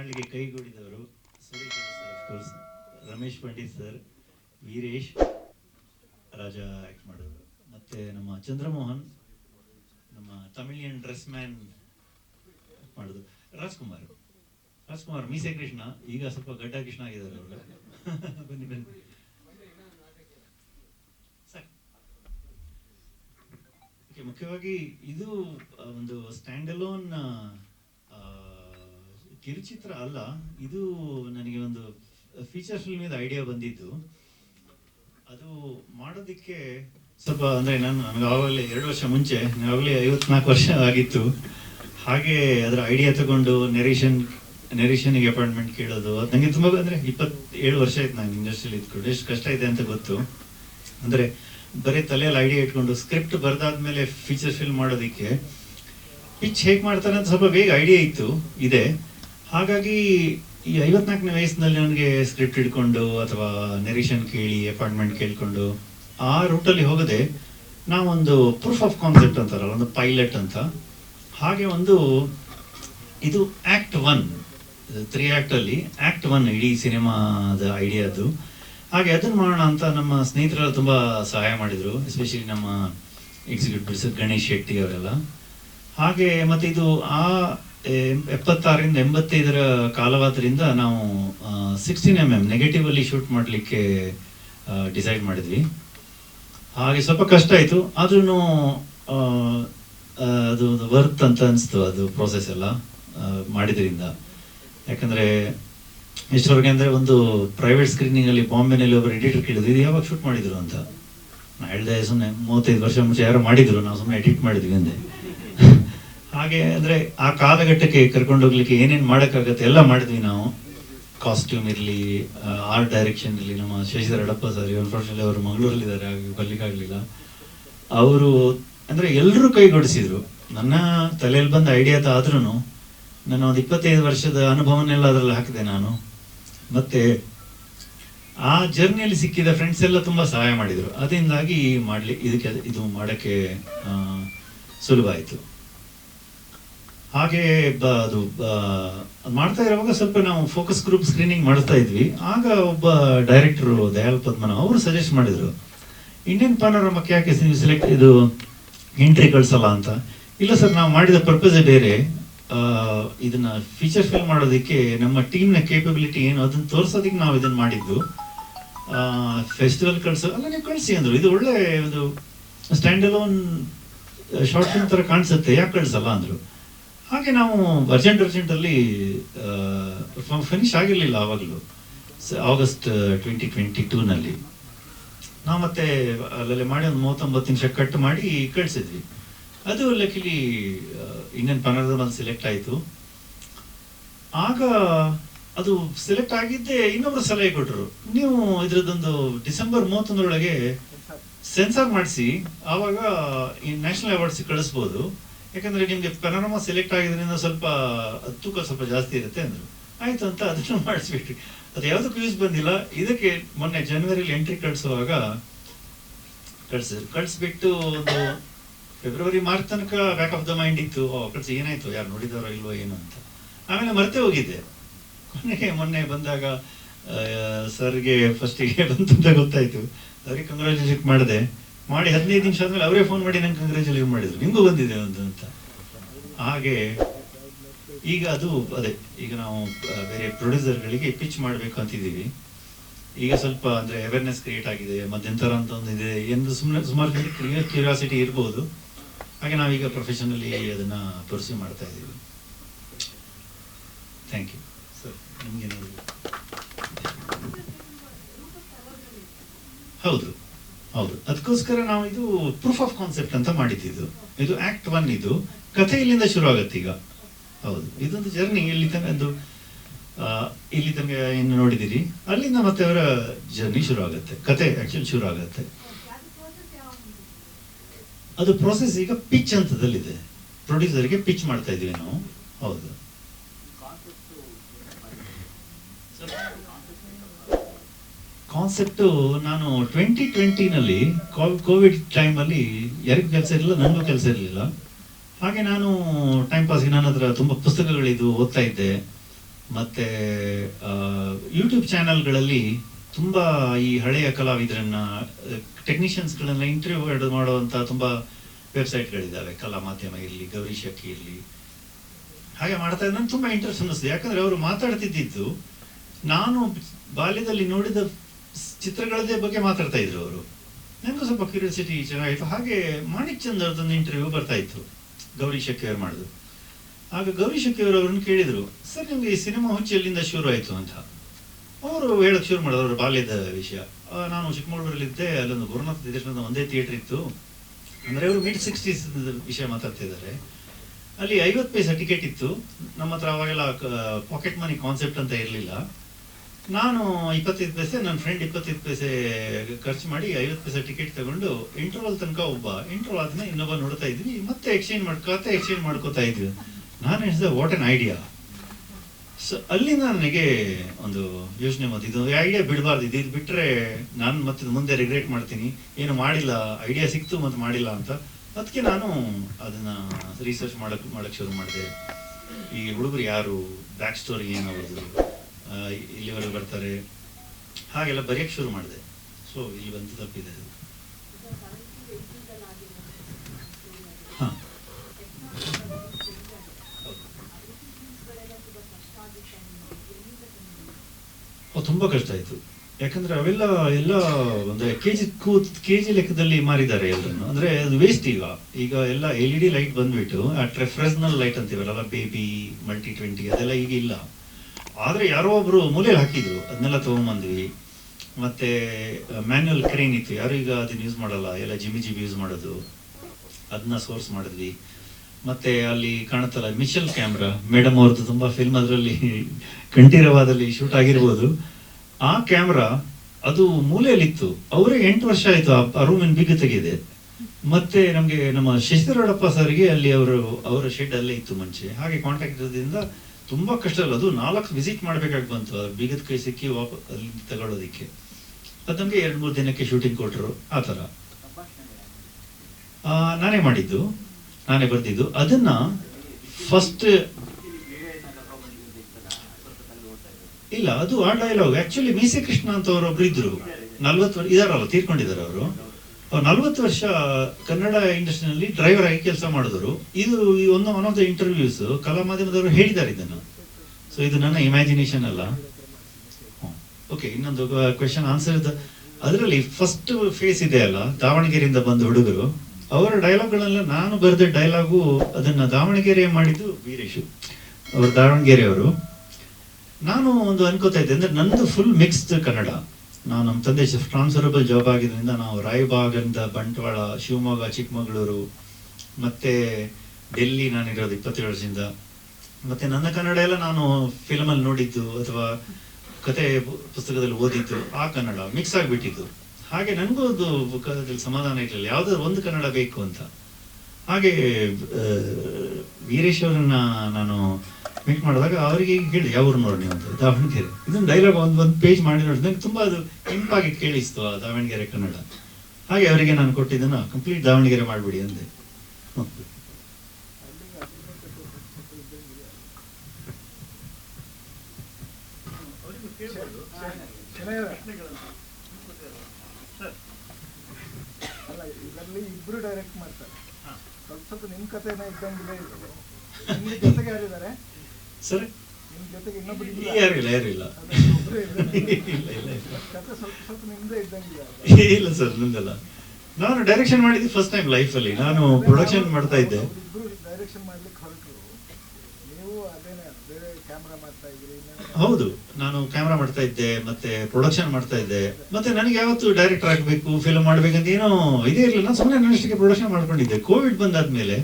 ಮಾಡಲಿಕ್ಕೆ ಕೈಗೂಡಿದವರು Suresh sir of course Ramesh Pandit sir Veeresh, Raja act ಮಾಡೋರು. ಮತ್ತು ನಮ್ಮ ಚಂದ್ರಮೋಹನ್, ನಮ್ಮ ತಮಿಳಿಯನ್ ಡ್ರೆಸ್ ಮ್ಯಾನ್ ಮಾಡೋದು. ರಾಜ್ಕುಮಾರ್. ರಾಜ್ಕುಮಾರ್, ಮೀಸೆ ಕೃಷ್ಣ. ಈಗ ಸ್ವಲ್ಪ ಗಡ್ಡ ಕೃಷ್ಣ ಆಗಿದ್ದಾರೆ ಅವರು. ಬನ್ನಿ ಬನ್ನಿ. ಮುಖ್ಯವಾಗಿ ಇದು ಒಂದು ಸ್ಟ್ಯಾಂಡ್ ಅಲೋನ್ ಕಿರುಚಿತ್ರ ಅಲ್ಲ, ಇದು ನನಗೆ ಒಂದು ಫೀಚರ್ ಫಿಲ್ಮ್ ಐಡಿಯಾ ಬಂದಿದ್ದು. ಅದು ಮಾಡೋದಕ್ಕೆ ಸ್ವಲ್ಪ ಅಂದ್ರೆ ನಾನು, ನನಗೆ ಆವಾಗಲೇ ಎರಡು ವರ್ಷ ಮುಂಚೆ ಆವಾಗಲೇ ಐವತ್ನಾಲ್ಕು ವರ್ಷ ಆಗಿತ್ತು. ಹಾಗೆ ಅದರ ಐಡಿಯಾ ತಗೊಂಡು ನೆರೇಷನ್ ನೆರೇಷನ್ಗೆ ಅಪಾಯಿಂಟ್ಮೆಂಟ್ ಕೇಳೋದು, ಅದು ನನಗೆ ತುಂಬ ಅಂದರೆ ಇಪ್ಪತ್ತೇಳು ವರ್ಷ ಆಯ್ತು ನಾನು ಇಂಡಸ್ಟ್ರಿಯಲ್ಲಿ ಇದ್ಕೊಂಡು ಎಷ್ಟು ಕಷ್ಟ ಇದೆ ಅಂತ ಗೊತ್ತು. ಅಂದ್ರೆ ಬರೀ ತಲೆಯಲ್ಲಿ ಐಡಿಯಾ ಇಟ್ಕೊಂಡು ಸ್ಕ್ರಿಪ್ಟ್ ಬರೆದಾದ್ಮೇಲೆ ಫೀಚರ್ ಫಿಲ್ಮ್ ಮಾಡೋದಕ್ಕೆ ಪಿಚ್ ಹೇಗೆ ಮಾಡ್ತಾರೆ ಅಂತ ಸ್ವಲ್ಪ ಬೇಗ ಐಡಿಯಾ ಇತ್ತು, ಇದೆ. ಹಾಗಾಗಿ ಈ ಐವತ್ನಾಲ್ಕನೇ ವಯಸ್ಸಿನಲ್ಲಿ ನನಗೆ ಸ್ಕ್ರಿಪ್ಟ್ ಹಿಡ್ಕೊಂಡು ಅಥವಾ ನೆರೇಷನ್ ಕೇಳಿ ಅಪಾಯಿಂಟ್ಮೆಂಟ್ ಕೇಳಿಕೊಂಡು ಆ ರೂಟಲ್ಲಿ ಹೋಗದೆ ನಾವೊಂದು ಪ್ರೂಫ್ ಆಫ್ ಕಾನ್ಸೆಪ್ಟ್ ಅಂತಾರಲ್ಲ, ಒಂದು ಪೈಲಟ್ ಅಂತ. ಹಾಗೆ ಒಂದು, ಇದು ಆ್ಯಕ್ಟ್ ಒನ್ ತ್ರೀ ಆ್ಯಕ್ಟಲ್ಲಿ ಆ್ಯಕ್ಟ್ ಒನ್ ಇಡೀ ಸಿನಿಮಾದ ಐಡಿಯಾ ಅದು. ಹಾಗೆ ಅದನ್ನು ಮಾಡೋಣ ಅಂತ ನಮ್ಮ ಸ್ನೇಹಿತರೆಲ್ಲ ತುಂಬ ಸಹಾಯ ಮಾಡಿದರು ಎಸ್ಪೆಷಲಿ ನಮ್ಮ ಎಕ್ಸಿಕ್ಯೂಟಿವ್ಸ್ ಗಣೇಶ್ ಶೆಟ್ಟಿ ಅವರೆಲ್ಲ. ಹಾಗೆ ಮತ್ತು ಇದು ಆ ಎಪ್ಪತ್ತಾರರಿಂದ ಎಂಬತ್ತೈದರ ಕಾಲವಾದ್ರಿಂದ ನಾವು ಸಿಕ್ಸ್ಟೀನ್ ಎಂ ಎಂ ನೆಗೆಟಿವಲ್ಲಿ ಶೂಟ್ ಮಾಡಲಿಕ್ಕೆ ಡಿಸೈಡ್ ಮಾಡಿದ್ವಿ. ಹಾಗೆ ಸ್ವಲ್ಪ ಕಷ್ಟ ಆಯಿತು. ಆದ್ರೂ ಅದು ವರ್ತ್ ಅಂತ ಅನಿಸ್ತು ಅದು ಪ್ರೋಸೆಸ್ ಎಲ್ಲ ಮಾಡಿದ್ರಿಂದ. ಯಾಕಂದರೆ ಎಷ್ಟರವರೆಗೆ ಅಂದರೆ ಒಂದು ಪ್ರೈವೇಟ್ ಸ್ಕ್ರೀನಿಂಗಲ್ಲಿ ಬಾಂಬೆನಲ್ಲಿ ಒಬ್ಬರು ಎಡಿಟರ್ ಕೇಳಿದ್ರು, ಇದು ಯಾವಾಗ ಶೂಟ್ ಮಾಡಿದ್ರು? ಅಂತ. ನಾ ಹೇಳಿದೆ ಸುಮ್ಮನೆ ಮೂವತ್ತೈದು ವರ್ಷ ಮುಂಚೆ ಯಾರೋ ಮಾಡಿದ್ರು, ನಾವು ಸುಮ್ಮನೆ ಎಡಿಟ್ ಮಾಡಿದ್ವಿ ಅಂದೆ. ಹಾಗೆ ಅಂದ್ರೆ ಆ ಕಾಲಘಟ್ಟಕ್ಕೆ ಕರ್ಕೊಂಡು ಹೋಗ್ಲಿಕ್ಕೆ ಏನೇನು ಮಾಡೋಕ್ಕಾಗತ್ತೆ ಎಲ್ಲ ಮಾಡಿದ್ವಿ ನಾವು. ಕಾಸ್ಟ್ಯೂಮ್ ಇರಲಿ ಆರ್ಟ್ ಡೈರೆಕ್ಷನ್ ಇರಲಿ, ನಮ್ಮ ಶಶಿಧರ್ ಅಡಪ್ಪ ಸರ್ ಅನ್ಫಾರ್ಚುನೇಟ್ಲಿ ಅವರು ಮಂಗಳೂರಲ್ಲಿದ್ದಾರೆ, ಹಾಗೆ ಬರ್ಲಿಕ್ಕಾಗಲಿಲ್ಲ ಅವರು ಅಂದ್ರೆ ಎಲ್ಲರೂ ಕೈಗೊಡಿಸಿದ್ರು. ನನ್ನ ತಲೆಯಲ್ಲಿ ಬಂದ ಐಡಿಯಾ ಆದ್ರೂ ನನ್ನ ಒಂದು ಇಪ್ಪತ್ತೈದು ವರ್ಷದ ಅನುಭವನೆಲ್ಲ ಅದರಲ್ಲಿ ಹಾಕಿದೆ ನಾನು. ಮತ್ತೆ ಆ ಜರ್ನಿಯಲ್ಲಿ ಸಿಕ್ಕಿದ ಫ್ರೆಂಡ್ಸ್ ಎಲ್ಲ ತುಂಬಾ ಸಹಾಯ ಮಾಡಿದ್ರು. ಅದರಿಂದಾಗಿ ಮಾಡ್ಲಿ, ಇದಕ್ಕೆ, ಇದು ಮಾಡಕ್ಕೆ ಸುಲಭ ಆಯಿತು. ಹಾಗೆ ಅದು ಮಾಡ್ತಾ ಇರುವಾಗ ಸ್ವಲ್ಪ ನಾವು ಫೋಕಸ್ ಗ್ರೂಪ್ ಸ್ಕ್ರೀನಿಂಗ್ ಮಾಡ್ತಾ ಇದ್ವಿ. ಆಗ ಒಬ್ಬ ಡೈರೆಕ್ಟರ್ ದಯಾಲ್ ಪದ್ಮನ ಅವರು ಸಜೆಸ್ಟ್ ಮಾಡಿದ್ರು ಇಂಡಿಯನ್ ಪಾನೋರಮಕ್ಕೆ ಯಾಕೆ ನೀವು ಸೆಲೆಕ್ಟ್ ಇದು ಎಂಟ್ರಿ ಕಳ್ಸಲ್ಲ ಅಂತ? ಇಲ್ಲ ಸರ್, ನಾವು ಮಾಡಿದ ಪರ್ಪಸೇ ಬೇರೆ. ಇದನ್ನ ಫೀಚರ್ ಫಿಲ್ ಮಾಡೋದಕ್ಕೆ ನಮ್ಮ ಟೀಮ್ನ ಕೇಪಬಿಲಿಟಿ ಏನು ಅದನ್ನ ತೋರಿಸೋದಕ್ಕೆ ನಾವು ಇದನ್ನ ಮಾಡಿದ್ದು. ಫೆಸ್ಟಿವಲ್ ಕಳಿಸೋ, ಅಲ್ಲ ನೀವು ಕಳಿಸಿ ಅಂದ್ರು. ಇದು ಒಳ್ಳೆ ಒಂದು ಸ್ಟ್ಯಾಂಡ್ ಅಲೋನ್ ಶಾರ್ಟ್ ಫಿಲ್ಮ್ ತರ ಕಾಣಿಸುತ್ತೆ. ಯಾಕೆ ಕಳ್ಸಲ್ಲ? ಅಂದ್ರು. ಹಾಗೆ ನಾವು ಅರ್ಜೆಂಟ್ ಅರ್ಜೆಂಟ್ ಅಲ್ಲಿ ಫಿನಿಶ್ ಆಗಿರ್ಲಿಲ್ಲ ಆವಾಗಲೂ. ಆಗಸ್ಟ್ ಟ್ವೆಂಟಿ ಟ್ವೆಂಟಿ ಟೂನಲ್ಲಿ ನಾವು ಮತ್ತೆ ಅಲ್ಲಲ್ಲಿ ಮಾಡಿ ಒಂದು ಮೂವತ್ತೊಂಬತ್ತು ನಿಮಿಷ ಕಟ್ ಮಾಡಿ ಕಳಿಸಿದ್ವಿ. ಅದು ಲಕ್ಕಿಲಿ ಇಂಡಿಯನ್ ಬಂದು ಸೆಲೆಕ್ಟ್ ಆಯಿತು. ಆಗ ಅದು ಸೆಲೆಕ್ಟ್ ಆಗಿದ್ದೆ ಇನ್ನೊಬ್ರು ಸಲಹೆ ಕೊಟ್ಟರು ನೀವು ಇದ್ರದ್ದೊಂದು ಡಿಸೆಂಬರ್ ಮೂವತ್ತೊಂದರೊಳಗೆ ಸೆನ್ಸಾರ್ ಮಾಡಿಸಿ ಆವಾಗ ಈ ನ್ಯಾಷನಲ್ ಅವಾರ್ಡ್ಸ್ ಕಳಿಸ್ಬೋದು. ಯಾಕಂದ್ರೆ ನಿಮ್ಗೆ ಪನೋರಮಾ ಸೆಲೆಕ್ಟ್ ಆಗಿದ್ರಿಂದ ಸ್ವಲ್ಪ ತೂಕ ಸ್ವಲ್ಪ ಜಾಸ್ತಿ ಇರುತ್ತೆ ಅಂದ್ರು. ಆಯ್ತು ಅಂತ ಅದನ್ನು ಮಾಡಿಸ್ಬಿಟ್ರಿ. ಅದು ಯಾವುದಕ್ಕೂ ಯೂಸ್ ಬಂದಿಲ್ಲ. ಇದಕ್ಕೆ ಮೊನ್ನೆ ಜನವರಿಲಿ ಎಂಟ್ರಿ ಕಳಿಸುವಾಗ ಕಳ್ಸಿದ್ರು. ಕಳಿಸ್ಬಿಟ್ಟು ಒಂದು ಫೆಬ್ರವರಿ ಮಾರ್ಚ್ ತನಕ ಬ್ಯಾಕ್ ಆಫ್ ದ ಮೈಂಡ್ ಇತ್ತು. ಕಳ್ಸಿ, ಏನಾಯ್ತು? ಯಾರು ನೋಡಿದಾರೋ ಇಲ್ವೋ ಏನು ಅಂತ. ಆಮೇಲೆ ಮರೆತೇ ಹೋಗಿದ್ದೆ. ಕೊನೆಗೆ ಮೊನ್ನೆ ಬಂದಾಗ ಸರ್ಗೆ ಫಸ್ಟಿಗೆ ಬಂತಂತ ಗೊತ್ತಾಯ್ತು. ಅವ್ರಿಗೆ ಕಂಗ್ರಾಚುಲೇಟ್ ಮಾಡಿದೆ. ಮಾಡಿ ಹದಿನೈದು ನಿಮಿಷ ಆದ್ಮೇಲೆ ಅವರೇ ಫೋನ್ ಮಾಡಿ ನಂಗೆ ಕಂಗ್ರಾಚುಲೇಟ್ ಮಾಡಿದ್ರು. ನಿಮಗೂ ಬಂದಿದೆ ಅಂತ ಹಾಗೆ ಈಗ ಅದು ಅದೇ, ಈಗ ನಾವು ಬೇರೆ ಪ್ರೊಡ್ಯೂಸರ್ಗಳಿಗೆ ಪಿಚ್ ಮಾಡಬೇಕು ಅಂತಿದ್ದೀವಿ. ಈಗ ಸ್ವಲ್ಪ ಅಂದರೆ ಅವೇರ್ನೆಸ್ ಕ್ರಿಯೇಟ್ ಆಗಿದೆ, ಮಧ್ಯಂತರ ಅಂತ ಒಂದು ಇದೆ ಎಂದು ಸುಮ್ಮನೆ ಸುಮಾರು ಜನಕ್ಕೆ ಕ್ಯೂರಿಯಾಸಿಟಿ ಇರ್ಬೋದು. ಹಾಗೆ ನಾವೀಗ ಪ್ರೊಫೆಷನಲಿ ಅದನ್ನು ಪರ್ಸ್ಯೂ ಮಾಡ್ತಾ ಇದ್ದೀವಿ. ಥ್ಯಾಂಕ್ ಯು ಸರ್ ನಿಮಗೆ ಹೌದು. ಹೌದು. ಅದಕ್ಕೋಸ್ಕರ ನಾವು ಇದು ಪ್ರೂಫ್ ಆಫ್ ಕಾನ್ಸೆಪ್ಟ್ ಅಂತ ಮಾಡಿದ್ದು. ಇದು ಆಕ್ಟ್ ಒನ್ ಇದು. ಕಥೆ ಇಲ್ಲಿಂದ ಶುರು ಆಗತ್ತೆ ಈಗ. ಹೌದು. ಇದೊಂದು ಜರ್ನಿ ಇಲ್ಲಿ ತನಕ ಒಂದು ಇಲ್ಲಿ ತನಕ ಏನು ನೋಡಿದಿರಿ. ಅಲ್ಲಿಂದ ಮತ್ತೆ ಅವರ ಜರ್ನಿ ಶುರು ಆಗುತ್ತೆ ಕತೆ ಆಕ್ಚುಲಿ ಶುರು ಆಗುತ್ತೆ ಅದು ಪ್ರೋಸೆಸ್ ಈಗ ಪಿಚ್ ಹಂತದಲ್ಲಿದೆ. ಪ್ರೊಡ್ಯೂಸರ್ಗೆ ಪಿಚ್ ಮಾಡ್ತಾ ಇದೀವಿ ನಾವು. ಹೌದು. ಕಾನ್ಸೆಪ್ಟು ನಾನು ಟ್ವೆಂಟಿ ಟ್ವೆಂಟಿನಲ್ಲಿ ಕೋವಿಡ್ ಟೈಮಲ್ಲಿ ಯಾರಿಗೂ ಕೆಲಸ ಇರಲಿಲ್ಲ, ನನಗೂ ಕೆಲಸ ಇರಲಿಲ್ಲ. ಹಾಗೆ ನಾನು ಟೈಮ್ ಪಾಸ್ಗೆ ನನ್ನ ಹತ್ರ ತುಂಬ ಪುಸ್ತಕಗಳಿದ್ದು ಓದ್ತಾ ಇದ್ದೆ. ಮತ್ತೆ ಯೂಟ್ಯೂಬ್ ಚಾನಲ್ಗಳಲ್ಲಿ ತುಂಬಾ ಈ ಹಳೆಯ ಕಲಾವಿದರನ್ನು ಟೆಕ್ನಿಷಿಯನ್ಸ್ಗಳನ್ನ ಇಂಟರ್ವ್ಯೂ ಮಾಡುವಂಥ ತುಂಬಾ ವೆಬ್ಸೈಟ್ಗಳಿದ್ದಾವೆ ಕಲಾ ಮಾಧ್ಯಮ ಇರಲಿ, ಗೌರಿ ಶಕ್ಕಿ ಇರಲಿ. ಹಾಗೆ ಮಾಡ್ತಾ ಇದ್ದ. ನಂಗೆ ತುಂಬಾ ಇಂಟ್ರೆಸ್ಟ್ ಅನ್ನಿಸ್ತು. ಯಾಕಂದ್ರೆ ಅವರು ಮಾತಾಡ್ತಿದ್ದಿದ್ದು, ನಾನು ಬಾಲ್ಯದಲ್ಲಿ ನೋಡಿದ ಸ್- ಚಿತ್ರಗಳದೇ ಬಗ್ಗೆ ಮಾತಾಡ್ತಾ ಇದ್ರು ಅವರು. ನನಗೂ ಸ್ವಲ್ಪ ಕ್ಯೂರಿಯಾಸಿಟಿ ಚೆನ್ನಾಗಿತ್ತು ಹಾಗೆ ಮಾಣಿಕ್ ಚಂದ್ ಅವ್ರದ್ದೊಂದು ಇಂಟರ್ವ್ಯೂ ಬರ್ತಾ ಇತ್ತು, ಗೌರಿ ಶೆಟ್ಟಿ ಅವ್ರು ಮಾಡಿದ್ರು ಆಗ ಗೌರಿ ಶೆಟ್ಟಿ ಅವರು ಅವ್ರನ್ನ ಕೇಳಿದ್ರು, ಸರ್, ನಿಮ್ಗೆ ಈ ಸಿನಿಮಾ ಹುಚ್ಚಿ ಎಲ್ಲಿಂದ ಶುರು ಆಯ್ತು ಅಂತ? ಅವರು ಹೇಳಕ್ಕೆ ಶುರು ಮಾಡಿದ್ರು, ಅವ್ರ ಬಾಲ್ಯದ ವಿಷಯ. ನಾನು ಚಿಕ್ಕಮಗಳೂರಲ್ಲಿದ್ದೆ, ಅಲ್ಲೊಂದು ಗುರುನಾಥ ದೇಶದ ಒಂದೇ ಥಿಯೇಟರ್ ಇತ್ತು. ಅಂದ್ರೆ ಅವರು ಮಿಡ್ ಸಿಕ್ಸ್ಟೀಸ್ ವಿಷಯ ಮಾತಾಡ್ತಾ ಇದ್ದಾರೆ. ಅಲ್ಲಿ ಐವತ್ತು ಪೈಸೆ ಟಿಕೆಟ್ ಇತ್ತು. ನಮ್ಮ ಹತ್ರ ಅವಾಗೆಲ್ಲ ಪಾಕೆಟ್ ಮನಿ ಕಾನ್ಸೆಪ್ಟ್ ಅಂತ ಇರಲಿಲ್ಲ. ನಾನು ಇಪ್ಪತ್ತೈದು ಪೈಸೆ, ನನ್ನ ಫ್ರೆಂಡ್ ಇಪ್ಪತ್ತೈದು ಪೈಸೆ ಖರ್ಚು ಮಾಡಿ ಐವತ್ತು ಪೈಸೆ ಟಿಕೆಟ್ ತಗೊಂಡು ಇಂಟರ್ವಲ್ ತನಕ ಒಬ್ಬ ಇಂಟರ್ವಲ್ ಆದ್ಮೇಲೆ ಇನ್ನೊಬ್ಬ ನೋಡ್ತಾ ಇದ್ವಿ ಮತ್ತೆ ಎಕ್ಸ್ಚೇಂಜ್ ಮಾಡ್ಕೋತ ಎಕ್ಸ್ಚೇಂಜ್ ಮಾಡ್ಕೋತಾ ಇದ್ವಿ. ನಾನು ಹೇಳಿದೆ ವಾಟ್ ಅನ್ ಐಡಿಯಾ ಸೊ ಅಲ್ಲಿಂದ ನನಗೆ ಒಂದು ಯೋಚನೆ ಮತ್ತು ಇದು ಐಡಿಯಾ ಬಿಡಬಾರ್ದು. ಇದು ಇದು ಬಿಟ್ರೆ ನಾನು ಮತ್ತೆ ಮುಂದೆ ರಿಗ್ರೆಟ್ ಮಾಡ್ತೀನಿ. ಏನು ಮಾಡಿಲ್ಲ ಐಡಿಯಾ ಸಿಕ್ತು ಮತ್ತು ಮಾಡಿಲ್ಲ ಅಂತ. ಅದಕ್ಕೆ ನಾನು ಅದನ್ನ ರಿಸರ್ಚ್ ಮಾಡಕ್ ಮಾಡಕ್ ಶುರು ಮಾಡಿದೆ. ಈ ಹುಡುಗರು ಯಾರು? ಬ್ಯಾಕ್ ಸ್ಟೋರಿ ಏನವರು ಇಲ್ಲಿವರೆಗೆ ಬರ್ತಾರೆ. ಹಾಗೆಲ್ಲ ಬರೆಯಕ್ಕೆ ಶುರು ಮಾಡಿದೆ. ಸೊ ಇಲ್ಲಿ ಬಂದು ತಪ್ಪಿದೆ. ಹಾ. ತುಂಬಾ ಕಷ್ಟ ಆಯ್ತು. ಯಾಕಂದ್ರೆ ಅವೆಲ್ಲ, ಎಲ್ಲ ಒಂದು ಕೆಜಿ ಕೆ ಜಿ ಲೆಕ್ಕದಲ್ಲಿ ಮಾರಿದ್ದಾರೆ ಎಲ್ಲರನ್ನು. ಅಂದ್ರೆ ಅದು ವೇಸ್ಟ್ ಈಗ. ಈಗ ಎಲ್ಲ ಎಲ್ ಇ ಡಿ ಲೈಟ್ ಬಂದ್ಬಿಟ್ಟು, ಆ ಟ್ರೆಫ್ರೆಸ್ನಲ್ ಲೈಟ್ ಅಂತೀವಲ್ಲ ಬೇಬಿ ಮಲ್ಟಿ ಟ್ವೆಂಟಿ ಅದೆಲ್ಲ ಈಗ ಇಲ್ಲ. ಆದ್ರೆ ಯಾರೋ ಒಬ್ರು ಮೂಲೆಯಲ್ಲಿ ಹಾಕಿದ್ರು, ಅದನ್ನೆಲ್ಲ ತಗೊಂಬಂದ್ವಿ. ಮತ್ತೆ ಮ್ಯಾನ್ಯಲ್ ಕ್ರೇನ್ ಇತ್ತು. ಯಾರು ಈಗ ಅದನ್ನ ಯೂಸ್ ಮಾಡಲ್ಲ. ಎಲ್ಲ ಜಿಮಿ ಜಿಬಿ ಯೂಸ್ ಮಾಡೋದು. ಅದನ್ನ ಸೋರ್ಸ್ ಮಾಡಿದ್ವಿ. ಮತ್ತೆ ಅಲ್ಲಿ ಕಾಣುತ್ತಲ್ಲ ಮಿಶಲ್ ಕ್ಯಾಮ್ರಾ ಮೇಡಮ್ ಅವ್ರದ್ದು ತುಂಬಾ ಫಿಲ್ಮ್ ಅದರಲ್ಲಿ ಕಂಠೀರವಾದಲ್ಲಿ ಶೂಟ್ ಆಗಿರ್ಬೋದು. ಆ ಕ್ಯಾಮ್ರಾ ಅದು ಮೂಲೆಯಲ್ಲಿತ್ತು. ಅವರೇ ಎಂಟು ವರ್ಷ ಆಯ್ತು. ಆ- ಆ ರೂಮಿನ ಬಿಗ್ ತೆಗೆದೆ ಮತ್ತೆ ನಮ್ಗೆ ನಮ್ಮ ಶಶಿಧರಡಪ್ಪ ಸರ್ಗೆ ಅಲ್ಲಿ ಅವರು, ಅವರ ಶೆಡ್ ಅಲ್ಲೇ ಇತ್ತು ಮುಂಚೆ. ಹಾಗೆ ಕಾಂಟ್ಯಾಕ್ಟ್ ಇರೋದ್ರಿಂದ ತುಂಬಾ ಕಷ್ಟ ಅಲ್ಲ ಅದು ನಾಲ್ಕು ವಿಸಿಟ್ ಮಾಡ್ಬೇಕಾಗಿ ಬಂತು. ಬೀಗದ ಕೈ ಸಿಕ್ಕಿ ವಾಪ ಅಲ್ಲಿ ತಗೊಳ್ಳೋದಿಕ್ಕೆ. ಅದಂಗೆ ನಮ್ಗೆ ಎರಡ್ ಮೂರು ದಿನಕ್ಕೆ ಶೂಟಿಂಗ್ ಕೊಟ್ಟರು ಆ, ನಾನೇ ಮಾಡಿದ್ದು. ನಾನೇ ಬರ್ತಿದ್ದು ಅದನ್ನ ಫಸ್ಟ್ ಇಲ್ಲ ಅದು ಆ ಡೈಲಾಗ್ ಆಕ್ಚುಲಿ ಮೀಸೆ ಕೃಷ್ಣ ಅಂತ ಅವರೊಬ್ರು ಇದ್ರು. ನಲ್ವತ್ತು ವರ್ಷ ಇದಾರಲ್ಲ ತೀರ್ಕೊಂಡಿದ್ದಾರೆ ಅವರು. ಅವ್ರು ನಲ್ವತ್ತು ವರ್ಷ ಕನ್ನಡ ಇಂಡಸ್ಟ್ರಿನಲ್ಲಿ ಡ್ರೈವರ್ ಆಗಿ ಕೆಲಸ ಮಾಡಿದ್ರು ಇದು ಈ ಒಂದು ಒನ್ ಆಫ್ ದ ಇಂಟರ್ವ್ಯೂಸ್ ಕಲಾ ಮಾಧ್ಯಮದವರು ಹೇಳಿದ್ದಾರೆ ಇದನ್ನು. ಸೊ ಇದು ನನ್ನ ಇಮ್ಯಾಜಿನೇಷನ್ ಅಲ್ಲ. ಓಕೆ ಇನ್ನೊಂದು ಕ್ವೆಶನ್ ಆನ್ಸರ್ ಅದರಲ್ಲಿ ಫಸ್ಟ್ ಫೇಸ್ ಇದೆ ಅಲ್ಲ, ದಾವಣಗೆರೆಯಿಂದ ಬಂದ ಹುಡುಗರು. ಅವರ ಡೈಲಾಗ್ಗಳೆಲ್ಲ ನಾನು ಬರೆದ ಡೈಲಾಗು ಅದನ್ನ ದಾವಣಗೆರೆ ಮಾಡಿದ್ದು ವೀರೇಶು, ಅವರು ದಾವಣಗೆರೆಯವರು. ನಾನು ಒಂದು ಅನ್ಕೋತಾ ಇದ್ದೆ, ಅಂದ್ರೆ ನಂದು ಫುಲ್ ಮಿಕ್ಸ್ಡ್ ಕನ್ನಡ. ನಾವು ನಮ್ಮ ತಂದೆ ಟ್ರಾನ್ಸ್ಫರಬಲ್ ಜಾಬ್ ಆಗಿದ್ದರಿಂದ ನಾವು ರಾಯಬಾಗಂದ, ಬಂಟ್ವಾಳ, ಶಿವಮೊಗ್ಗ, ಚಿಕ್ಕಮಗಳೂರು, ಮತ್ತೆ ಡೆಲ್ಲಿ ನಾನಿರೋದು ಇಪ್ಪತ್ತೇಳು ವರ್ಷದಿಂದ. ಮತ್ತೆ ನನ್ನ ಕನ್ನಡ ಎಲ್ಲ ನಾನು ಫಿಲ್ಮ್ ಅಲ್ಲಿ ನೋಡಿದ್ದು ಅಥವಾ ಕತೆ ಪುಸ್ತಕದಲ್ಲಿ ಓದಿದ್ದು ಆ ಕನ್ನಡ ಮಿಕ್ಸ್ ಆಗಿಬಿಟ್ಟಿದ್ದು. ಹಾಗೆ ನನಗೂ ಅದು ಸಮಾಧಾನ ಇರಲಿಲ್ಲ. ಯಾವ್ದಾದ್ರು ಒಂದು ಕನ್ನಡ ಬೇಕು ಅಂತ. ಹಾಗೆ ವೀರೇಶ್ ಅವರನ್ನ ನಾನು ಮೀಟ್ ಮಾಡಿದಾಗ ಅವರಿಗೆ ಹೇಳಿ ಯಾವ ನೋಡಿ ನೀವು? ಅಂತ. ದಾವಣಗೆರೆ. ಇದೊಂದು ಡೈಲಾಗ್ ಒಂದು ಒಂದು ಪೇಜ್ ಮಾಡಿ ನೋಡಿದ್ರೆ ನಂಗೆ ತುಂಬ ಅದು ಇಂಪಾಗಿ ಕೇಳಿಸ್ತು ಆ ದಾವಣಗೆರೆ ಕನ್ನಡ. ಹಾಗೆ ಅವರಿಗೆ ನಾನು ಕೊಟ್ಟಿದ್ದನ್ನು ಕಂಪ್ಲೀಟ್ ದಾವಣಗೆರೆ ಮಾಡಿಬಿಡಿ ಅಂದೆ. ಹ್ಮ್. ಅಲ್ಲ ಇದರಲ್ಲಿ ಇಬ್ರು ಡೈರೆಕ್ಟ್ ಮಾಡ್ತಾರೆ. ಸ್ವಲ್ಪ ಸ್ವಲ್ಪ ನಿಮ್ಮ ಕಥೆನ ಇದ್ದಂಗಿಲ್ಲ ಇದು. ನಿಮ್ ಜೊತೆಗೆ ಯಾರಿದ್ದಾರೆ? ಸರ್. ನಿಮ್ಮ ಜೊತೆಗೆ ಇನ್ನೊಬ್ರು ಇಲ್ಲ. ಯಾರಿಲ್ಲ ಯಾರಿಲ್ಲ. ಕಥೆ ಸ್ವಲ್ಪ ಸ್ವಲ್ಪ ನಿಮ್ದೇ ಇದ್ದಂಗಿಲ್ಲ ಇಲ್ಲ ಸರ್ ನಿಮ್ದಲ್ಲ. ನಾನು ಡೈರೆಕ್ಷನ್ ಮಾಡಿದ್ದು ಫಸ್ಟ್ ಟೈಮ್ ಲೈಫಲ್ಲಿ ಅಲ್ಲಿ. ನಾನು ಪ್ರೊಡಕ್ಷನ್ ಮಾಡ್ತಾ ಇದ್ದೆ ಇಬ್ರು ಡೈರೆಕ್ಷನ್ ಮಾಡ್ಲಿಕ್ಕೆ ಹೊರಟರು ನೀವು ಅದೇನೆ ಬೇರೆ ಕ್ಯಾಮ್ರಾ ಮಾಡ್ತಾ ಇದ್ರಿ ಇನ್ನೇನೋ- ಹೌದು, ನಾನು ಕ್ಯಾಮ್ರಾ ಮಾಡ್ತಾ ಇದ್ದೆ, ಮತ್ತೆ ಪ್ರೊಡಕ್ಷನ್ ಮಾಡ್ತಾ ಇದ್ದೆ, ಮತ್ತೆ ನನಗೆ ಯಾವತ್ತು ಡೈರೆಕ್ಟರ್ ಆಗಬೇಕು ಫಿಲ್ಮ್ ಮಾಡ್ಬೇಕಂತ ಏನೋ ಇದೇ ಇರಲಿಲ್ಲ. ಸುಮ್ಮನೆ ನನ್ನಷ್ಟಕ್ಕೆ ಪ್ರೊಡಕ್ಷನ್ ಮಾಡ್ಕೊಂಡಿದ್ದೆ. ಕೋವಿಡ್ ಬಂದಾದ್ಮೇಲೆ,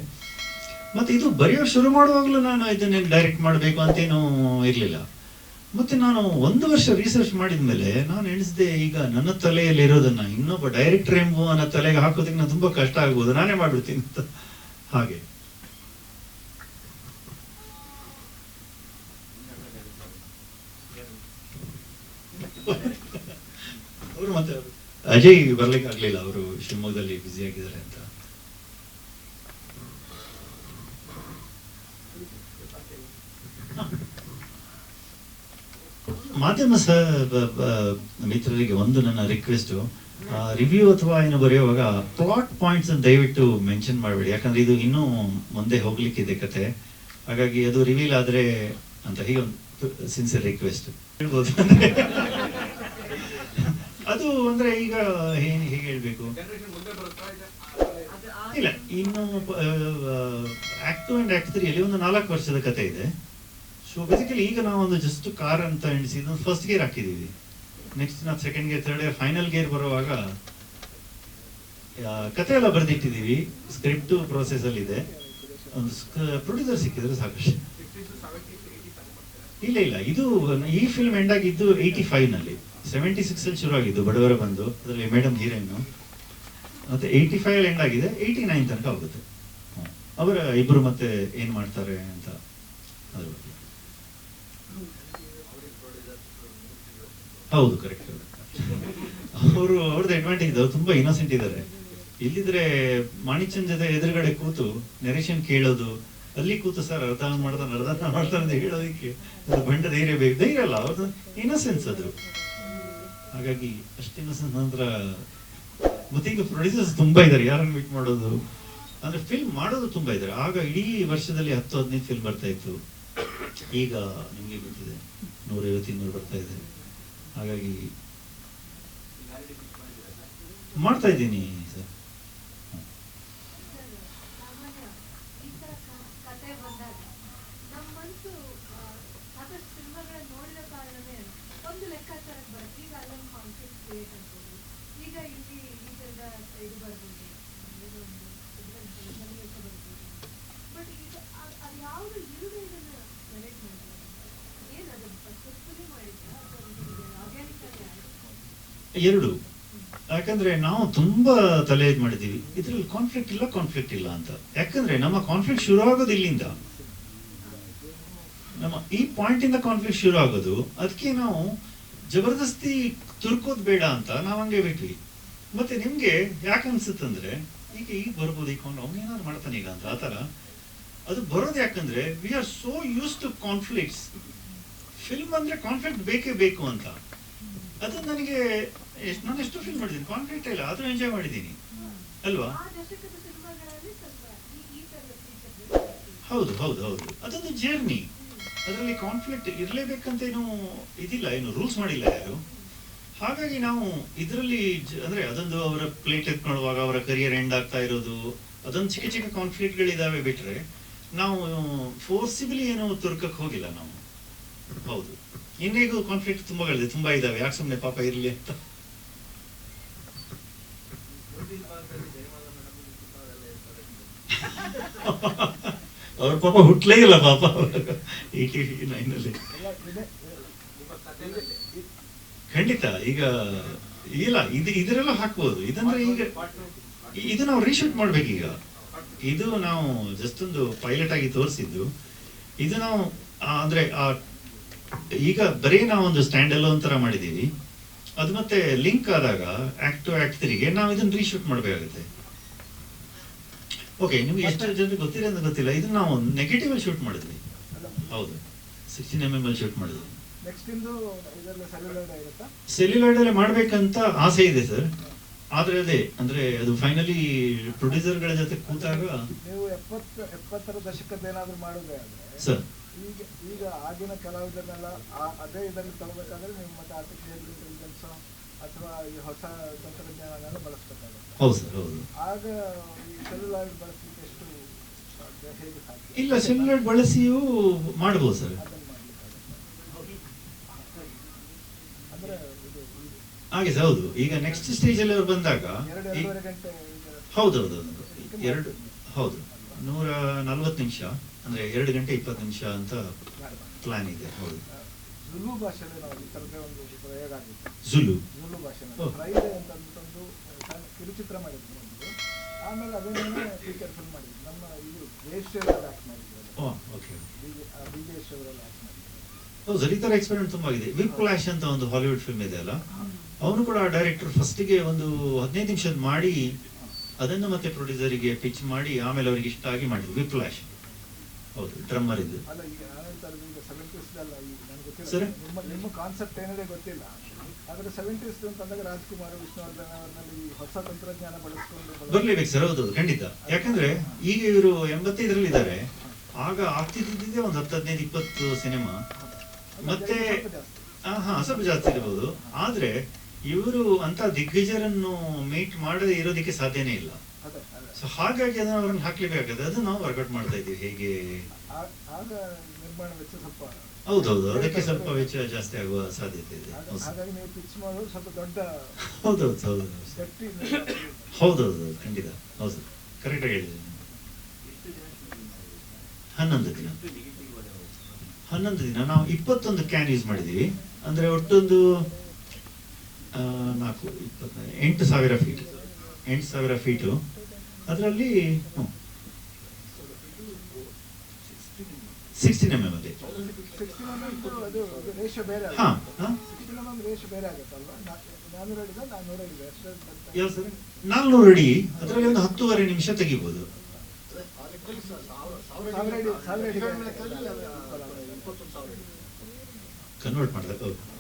ಮತ್ತೆ ಇದು ಬರೆಯೋ ಶುರು ಮಾಡುವಾಗಲೂ ನಾನು ಇದನ್ನ ಡೈರೆಕ್ಟ್ ಮಾಡಬೇಕು ಅಂತೇನೂ ಇರಲಿಲ್ಲ. ಮತ್ತೆ ನಾನು ಒಂದು ವರ್ಷ ರಿಸರ್ಚ್ ಮಾಡಿದ್ಮೇಲೆ, ನಾನು ಎಣಿಸಿದೆ, ಈಗ ನನ್ನ ತಲೆಯಲ್ಲಿ ಇರೋದನ್ನ ಇನ್ನೊಬ್ಬ ಡೈರೆಕ್ಟರ್ ಎಂಬುವನ ತಲೆಗೆ ಹಾಕೋದಕ್ಕೆ ನಾನು ತುಂಬಾ ಕಷ್ಟ ಆಗ್ಬೋದು. ನಾನೇ ಮಾಡಿಬಿಡ್ತೀನಿ ಅಂತ. ಹಾಗೆ ಅವರು ಮತ್ತೆ ಅಜಯ್ ಬರ್ಲಿಕ್ಕೆ ಆಗ್ಲಿಲ್ಲ, ಅವರು ಶಿವಮೊಗ್ಗದಲ್ಲಿ ಬ್ಯುಸಿ ಆಗಿದ್ದಾರೆ ಅಂತ. ಮಾಧ್ಯಮ ಸ, ಬ- ಬ- ಮಿತ್ರರಿಗೆ ಒಂದು ನನ್ನ ರಿಕ್ವೆಸ್ಟ್ ರಿವ್ಯೂ ಅಥವಾ ಏನು ಬರೆಯುವಾಗ ಪ್ಲಾಟ್ ಪಾಯಿಂಟ್ಸ್ ದಯವಿಟ್ಟು ಮೆನ್ಷನ್ ಮಾಡಬೇಡಿ. ಯಾಕಂದ್ರೆ ಇದು ಇನ್ನೂ ಮುಂದೆ ಹೋಗ್ಲಿಕ್ಕಿದೆ ಕತೆ. ಹಾಗಾಗಿ ಅದು ರಿವೀಲ್ ಆದ್ರೆ ಅಂತ ಹೀಗೆ ಒಂದು ಸಿನ್ಸಿಯರ್ ರಿಕ್ವೆಸ್ಟ್ ಹೇಳ್ಬೋದು. ಅದು ಅಂದ್ರೆ ಈಗ ಏನ್ ಹೇಗೆ ಹೇಳ್ಬೇಕು? ಇಲ್ಲ? ಇನ್ನು act two and act three ಅಲ್ಲಿ ಒಂದು ನಾಲ್ಕು ವರ್ಷದ ಕತೆ ಇದೆ. ಸೊ ಬೇಸಿಕಲಿ ಈಗ ನಾವು ಒಂದು ಜಸ್ಟ್ ಕಾರ್ ಅಂತ ಎಣಿಸಿ ಫಸ್ಟ್ ಗೇರ್ ಹಾಕಿದೀವಿ ನೆಕ್ಸ್ಟ್ ನಾವು second gear third gear final gear ಬರುವಾಗ ಕತೆ ಎಲ್ಲ ಬರೆದಿಟ್ಟಿದ್ದೀವಿ. ಸ್ಕ್ರಿಪ್ಟ್ ಪ್ರೋಸೆಸ್ ಅಲ್ಲಿ ಇದೆ. ಒಂದು ಪ್ರೊಡ್ಯೂಸರ್ ಸಿಕ್ಕಿದ್ರೆ ಸಾಕಷ್ಟು. ಇಲ್ಲ ಇಲ್ಲ ಇದು ಈ ಫಿಲ್ಮ್ ಎಂಡ್ ಆಗಿದ್ದು ಏಯ್ಟಿ ಫೈವ್ನಲ್ಲಿ. ಸೆವೆಂಟಿ ಸಿಕ್ಸಲ್ಲಿ ಶುರು ಆಗಿದ್ದು ಬಡವರ ಬಂದು, ಅದರಲ್ಲಿ ಮೇಡಮ್ ಹೀರೋಯಿನ್ ಮತ್ತೆ ಏಯ್ಟಿ ಫೈವ್ ಎಂಡ್ ಆಗಿದೆ ಏಯ್ಟಿ ನೈನ್ ತನಕ ಹೋಗುತ್ತೆ. ಅವರ ಇಬ್ಬರು ಮತ್ತೆ ಏನ್ ಮಾಡ್ತಾರೆ ಅಂತ ಅದ್ರ ಬಗ್ಗೆ. ಹೌದು ಕರೆಕ್ಟ್ ಅವರು, ಅವ್ರದ್ದು ಅಡ್ವಾಂಟೇಜ್ ಅವ್ರು ತುಂಬಾ ಇನ್ನೋಸೆಂಟ್ ಇದ್ದಾರೆ. ಇಲ್ಲಿದ್ರೆ ಮಾಣಿಚಂದ್ ಜೊತೆ ಎದುರುಗಡೆ ಕೂತು ನೆರೇಷನ್ ಕೇಳೋದು, ಅಲ್ಲಿ ಕೂತು ಸರ್ ಅರ್ಧ ಮಾಡ್ತಾನೆ ಅರ್ಧ ಮಾಡ್ತಾನೆ ಅಂತ ಹೇಳೋದಕ್ಕೆ ಬಂಡ ಧೈರ್ಯ ಬೇಕು. ಧೈರ್ಯ ಅಲ್ಲ, ಅವ್ರದ್ದು ಇನ್ನೋಸೆನ್ಸ್ ಅದು ಹಾಗಾಗಿ ಅಷ್ಟು ನಂತರ ಮತ್ತೆ ಈಗ ಪ್ರೊಡ್ಯೂಸರ್ಸ್ ತುಂಬಾ ಇದ್ದಾರೆ. ಯಾರನ್ನು ಮೀಟ್ ಮಾಡೋದು? ಅಂದ್ರೆ ಫಿಲ್ಮ್ ಮಾಡೋದು ತುಂಬಾ ಇದ್ದಾರೆ. ಆಗ ಇಡೀ ವರ್ಷದಲ್ಲಿ ಹತ್ತು, ಹದಿನೈದು ಫಿಲ್ಮ್ ಬರ್ತಾ ಇತ್ತು. ಈಗ ನಿಮ್ಗೆ ಗೊತ್ತಿದೆ, ನೂರೈವತ್ತು, ಇನ್ನೂರು ಬರ್ತಾ ಇದೆ. ಹಾಗಾಗಿ ಮಾಡ್ತಾ ಇದ್ದೀನಿ ಸರ್. ಒಂದು ಲೆಕ್ಕಾಚಾರಕ್ಕೆ ಬರುತ್ತೆ. ಈಗ ಅಲ್ಲೊಂದು ಕಾನ್ಫ್ಲಿಕ್ಟ್ ಕ್ರಿಯೇಟ್ ಆಗ್ಬೋದು. ಈಗ ಇಲ್ಲಿ ಈ ಥರದ ಇದು ಬರ್ಬೋದು ಏನೋ ಇದ್ರಲ್ಲಿ ಸನ್ನಿವೇಶ ಬರ್ಬೋದು ಬಟ್ ಈಗ ಅದು ಯಾವುದು ಇಲ್ಲದೆ ಇದನ್ನ ಮ್ಯಾನೇಜ್ ಮಾಡಿದ್ದಾರೆ ಏನದು ಪರ್ಪಸ್ಫುಲಿ ಮಾಡಿದ್ರಾ ಅಥವಾ ಆರ್ಗ್ಯಾನಿಕ್ ಆಗಿ ಎರಡು. ಯಾಕಂದ್ರೆ ನಾವು ತುಂಬಾ ತಲೆ ಇದು ಮಾಡಿದೀವಿ ಇದ್ರಲ್ಲಿ ಕಾನ್ಫ್ಲಿಕ್ಟ್ ಇಲ್ಲ ಕಾನ್ಫ್ಲಿಕ್ಟ್ ಇಲ್ಲ ಅಂತ. ಯಾಕಂದ್ರೆ ನಮ್ಮ ಕಾನ್ಫ್ಲಿಕ್ಟ್ ಶುರು ಆಗೋದು ಇಲ್ಲಿಂದ. ನಮ್ಮ ಈ ಪಾಯಿಂಟ್ ಇಂದ ಕಾನ್ಫ್ಲಿಕ್ಟ್ ಶುರು ಆಗೋದು ಅದಕ್ಕೆ ನಾವು ಜಬರ್ದಸ್ತಿ ತುರ್ಕೋದ್ ಬೇಡ ಅಂತ ನಾವು ಹಂಗೆ ಬಿಟ್ವಿ. ಮತ್ತೆ ನಿಮ್ಗೆ ಯಾಕೆ ಅನ್ಸುತ್ತಂದ್ರೆ ಈಗ ಈಗ ಬರ್ಬೋದು ಈಗ ಅವ್ನು ಏನಾದ್ರು ಮಾಡ್ತಾನೆ ಈಗ ಅಂತ ಆತರ ಅದು ಬರೋದು ಯಾಕಂದ್ರೆ we are so used to conflicts film ಅಂದ್ರೆ ಕಾನ್ಫ್ಲಿಕ್ಟ್ ಬೇಕೇ ಬೇಕು ಅಂತ. ಅದು ನನಗೆ ಎಷ್ಟು ನಾನು ಎಷ್ಟು ಫೀಲ್ ಮಾಡಿದ್ದೀನಿ ಕಾನ್ಫ್ಲಿಕ್ಟ್ ಇಲ್ಲ ಆದ್ರೂ ಎಂಜಾಯ್ ಮಾಡಿದ್ದೀನಿ ಅಲ್ವಾ? ಆ ಹೌದು ಹೌದು ಹೌದು. ಅದೊಂದು ಜರ್ನಿ ಅದರಲ್ಲಿ ಕಾನ್ಫ್ಲಿಕ್ಟ್ ಇರಲೇಬೇಕಂತ ಏನು ಇದಿಲ್ಲ ಏನು ರೂಲ್ಸ್ ಮಾಡಿಲ್ಲ ಯಾರು. ಹಾಗಾಗಿ ನಾವು ಇದರಲ್ಲಿ ಅಂದ್ರೆ ಅದೊಂದು ಅವರ ಪ್ಲೇಟ್ ಎತ್ಕೊಳ್ಳುವಾಗ ಅವರ ಕರಿಯರ್ ಎಂಡ್ ಆಗ್ತಾ ಇರೋದು ಅದೊಂದು ಚಿಕ್ಕ ಚಿಕ್ಕ ಕಾನ್ಫ್ಲಿಕ್ಟ್ಗಳಿದಾವೆ ಬಿಟ್ರೆ ನಾವು ಫೋರ್ಸಿಬಲಿ ಏನು ತುರ್ಕಕ್ಕೆ ಹೋಗಿಲ್ಲ ನಾವು. ಹೌದು. ಇನ್ನೇಗೂ ಕಾನ್ಫ್ಲಿಕ್ಟ್ ತುಂಬಾಗಳಿದೆ ತುಂಬಾ ಇದಾವೆ. ಯಾಕೆ ಸುಮ್ಮನೆ ಪಾಪ ಇರಲಿ ಅಂತ. ಅವ್ರ ಪಾಪ ಹುಟ್ಲೇ ಇಲ್ಲ ಪಾಪ. ಏಯ್ಟಿ ನೈನಲ್ಲಿ. ಖಂಡಿತ, ಈಗ, ಇಲ್ಲ, ಇದು, ಇದರೆಲ್ಲ ಹಾಕ್ಬೋದು. ಇದಂದ್ರೆ ಈಗ, ಇದು ನಾವು ರೀಶೂಟ್ ಮಾಡ್ಬೇಕೀಗ ಇದು ನಾವು ಜಸ್ಟ್ ಒಂದು ಪೈಲಟ್ ಆಗಿ ತೋರಿಸಿದ್ದು. ಇದು ನಾವು ಅಂದ್ರೆ, ಆ, ಈಗ ಬರೀ ನಾವೊಂದು ಸ್ಟ್ಯಾಂಡ್ ಎಲ್ಲ ಒಂಥರ ಮಾಡಿದ್ದೀವಿ. ಅದು ಮತ್ತೆ ಲಿಂಕ್ ಆದಾಗ ಆಕ್ಟ್ ಟು ಆಕ್ಟ್ ತ್ರೀಗೆ, ನಾವು ಇದನ್ನ ರೀಶೂಟ್ ಮಾಡಬೇಕಾಗುತ್ತೆ. ಓಕೆ ನಿಮ್ಗೆ ಎಷ್ಟು ಜನರಿಗೆ ಗೊತ್ತಿಲ್ಲ ಅಂತ ಗೊತ್ತಿಲ್ಲ. ಇದು ನಾವು ನೆಗೆಟಿವ್ ಅಲ್ಲಿ ಶೂಟ್ ಮಾಡಿದ್ವಿ. ಹೌದು. ಸಿಕ್ಸ್ಟೀನ್ ಎಂ ಎಂ ಅಲ್ಲಿ ಶೂಟ್ ಮಾಡಿದ್ವಿ. ನೆಕ್ಸ್ಟ್ ಇಂದು ಇದೆಲ್ಲ ಸೆಲ್ಯುಲೈಡ್ ಅಲ್ಲಿ ಮಾಡ್ಬೇಕಂತ ಆಸೆ ಇದೆ ಸರ್ ಆದ್ರೆ ಅದೇ ಅಂದ್ರೆ ಅದು ಫೈನಲಿ ಪ್ರೊಡ್ಯೂಸರ್ಗಳ ಜೊತೆ ಕೂತಾಗ ನೀವು ಎಪ್ಪತ್ತು ಎಪ್ಪತ್ತರ ದಶಕದ ಏನಾದ್ರು ಮಾಡಿದ್ರೆ ಸರ್ ಈಗ ಈಗ ಆಗಿನ ಕಲಾವಿದರನ್ನೆಲ್ಲ ಅದೇ ಇದನ್ನು ತಗೋಬೇಕಾದ್ರೆ ನೀವು ಮತ್ತೆ ಆರ್ಟಿಫಿಷಿಯಲ್ ಇಂಟೆಲಿಜೆನ್ಸ್ ಅಥವಾ ಈ ಹೊಸ ತಂತ್ರಜ್ಞಾನನೆಲ್ಲ ಬಳಸಬೇಕಾಗುತ್ತೆ. ಹೌದು ಸರ್ ಹೌದು. ಆಗ ಈ ಸೆಲ್ಯುಲಾಯ್ಡ್ ಬಳಸಲಿಕ್ಕೆ ಎಷ್ಟು ಸಾಧ್ಯ? ಹೇಗೆ ಸಾಧ್ಯ? ಇಲ್ಲ ಸೆಲ್ಯುಲಾಯ್ಡ್ ಬಳಸಿಯೂ ಮಾಡ್ಬೋದು ಸರ್. ಅಂದ್ರೆ ಹಾಗೆ ಸರ್ ಹೌದು. ಈಗ ನೆಕ್ಸ್ಟ್ ಸ್ಟೇಜ್ ಅಲ್ಲಿ ಅವ್ರು ಬಂದಾಗ ಹೌದು ಹೌದು. ಎರಡು ಹೌದು. ನೂರ ನಲ್ವತ್ತು ನಿಮಿಷ ಅಂದ್ರೆ ಎರಡು ಗಂಟೆ ಇಪ್ಪತ್ತು ನಿಮಿಷ ಅಂತ ಪ್ಲಾನ್ ಇದೆ ಹೌದು. ಜುಲು ಭಾಷೆಯಲ್ಲಿ ನಾವು ಈ ಥರದೇ ಒಂದು ಪ್ರಯೋಗ ಆಗಿತ್ತು. ಜುಲು ಜುಲು ಭಾಷೆನಲ್ಲಿ. ಫ್ರೈಡೆ ಅಂತ ಅಂದ್ಬಿಟ್ಟು ಸಣ್ಣ ಕಿರುಚಿತ್ರ ಮಾಡಿದ್ವಿ ಒಂದು ಆಮೇಲೆ ಅದನ್ನೇ ಫೀಚರ್ ಫಿಲ್ಮ್ ಮಾಡಿದ್ವಿ ನಮ್ಮ ಇದು ದೇಶದಲ್ಲಿ ಆಕ್ಟ್ ಮಾಡಿದ್ವಿ ಓಕೆ ಬಿ ಜೆ ಅವರೆಲ್ಲ ಆಕ್ಟ್ ಮಾಡಿದ್ರು ಹೌದು ಸರ್ ಈ ತರ ಎಕ್ಸ್ಪೆರಿಮೆಂಟ್ ತುಂಬಾ ಆಗಿದೆ. ವಿಪ್ ಫ್ಲಾಶ್ ಅಂತ ಒಂದು ಹಾಲಿವುಡ್ ಫಿಲ್ಮ್ ಇದೆ ಅಲ್ಲ? ಅವನು ಕೂಡ ಡೈರೆಕ್ಟರ್ ಫಸ್ಟಿಗೆ ಒಂದು ಹದಿನೈದು ನಿಮಿಷ ಮಾಡಿ ಅದನ್ನು ಮತ್ತೆ ಪ್ರೊಡ್ಯೂಸರಿಗೆ ಪಿಚ್ ಮಾಡಿ ಆಮೇಲೆ ಅವರಿಗೆ ಇಷ್ಟ ಆಗಿ ಮಾಡಿದ್ರು. ವಿಪ್ ಫ್ಲಾಶ್ ಹೌದು ಡ್ರಮ್ಮರ್ ಇದ್ದು ಅಲ್ಲ ಈಗ ನಾನು ಹೇಳ್ತಾ ಇರೋದು ಈಗ ಸೆವೆಂಟೀಸ್ ಅಲ್ಲ ಈಗ ನನಗೆ ಸರಿ. ಗೊತ್ತಿಲ್ಲ ನಿಮ್ಮ ನಿಮ್ಮ ಕಾನ್ಸೆಪ್ಟ್ ಏನಿದೆ ಗೊತ್ತಿಲ್ಲ. ಆದರೆ ಸೆವೆಂಟೀಸ್ ಅಂತಂದಾಗ ರಾಜ್ಕುಮಾರ್ ವಿಷ್ಣುವರ್ಧನ್ ಅವರಲ್ಲಿ ಹೊಸ ತಂತ್ರಜ್ಞಾನ ಬಳಸ್ಕೊಂಡು ಬರ್ಲೇಬೇಕು ಸರ್ ಹೌದು ಖಂಡಿತ. ಯಾಕಂದ್ರೆ ಈಗ ಇವರು ಎಂಬತ್ತೈದರಲ್ಲಿ ಇದ್ದಾರೆ ಆಗ ಆಗ್ತಿದ್ದಿದ್ದೇ ಒಂದು ಹತ್ತು ಹದಿನೈದು ಇಪ್ಪತ್ತು ಸಿನಿಮಾ. ಮತ್ತೆ ಹಾ ಸ್ವಲ್ಪ ಜಾಸ್ತಿ ಇರಬಹುದು ಆದ್ರೆ ಇವರು ಅಂತ ದಿಗ್ಗಜರನ್ನು ಮೀಟ್ ಮಾಡದೇ ಇರೋದಕ್ಕೆ ಸಾಧ್ಯನೇ ಇಲ್ಲ. ಸೊ ಹಾಗಾಗಿ ಅದನ್ನ ಅವ್ರನ್ನ ಹಾಕ್ಲಿಕ್ಕಾಗದೆ ಅದು ನಾವು ವರ್ಕೌಟ್ ಮಾಡ್ತಾ ಇದ್ದೀವಿ. ಹೇಗೆ? ಹೌದೌದು. ಅದಕ್ಕೆ ಸ್ವಲ್ಪ ವೆಚ್ಚ ಜಾಸ್ತಿ ಆಗುವ ಸಾಧ್ಯತೆ ಇದೆ. ಹೌದೌದು ಹೌದು. ಹೌದೌದು ಖಂಡಿತ. ಹೌದು. ಕರೆಕ್ಟಾಗಿ ಹೇಳಿದ್ದೀನಿ ಹನ್ನೊಂದು ದಿನ. ಹನ್ನೊಂದು ದಿನ. ನಾವು ಇಪ್ಪತ್ತೊಂದು ಕ್ಯಾನ್ ಯೂಸ್ ಮಾಡಿದ್ದೀವಿ. ಅಂದರೆ ಒಟ್ಟೊಂದು ನಾಲ್ಕು ಇಪ್ಪತ್ತ ಎಂಟು ಸಾವಿರ ಫೀಟ್ ಎಂಟು ಸಾವಿರ ಫೀಟು ಅದರಲ್ಲಿ ಸಿಕ್ಸ್ಟೀನ್ ಎಂ ಎಂ ಅಲ್ಲಿ. ನಾಲ್ನೂರು ಅಡಿ. ಅದರಲ್ಲಿ ಒಂದು ಹತ್ತೂವರೆ ನಿಮಿಷ ತೆಗಿಬೋದು. ಕನ್ವರ್ಟ್ ಹೌದು.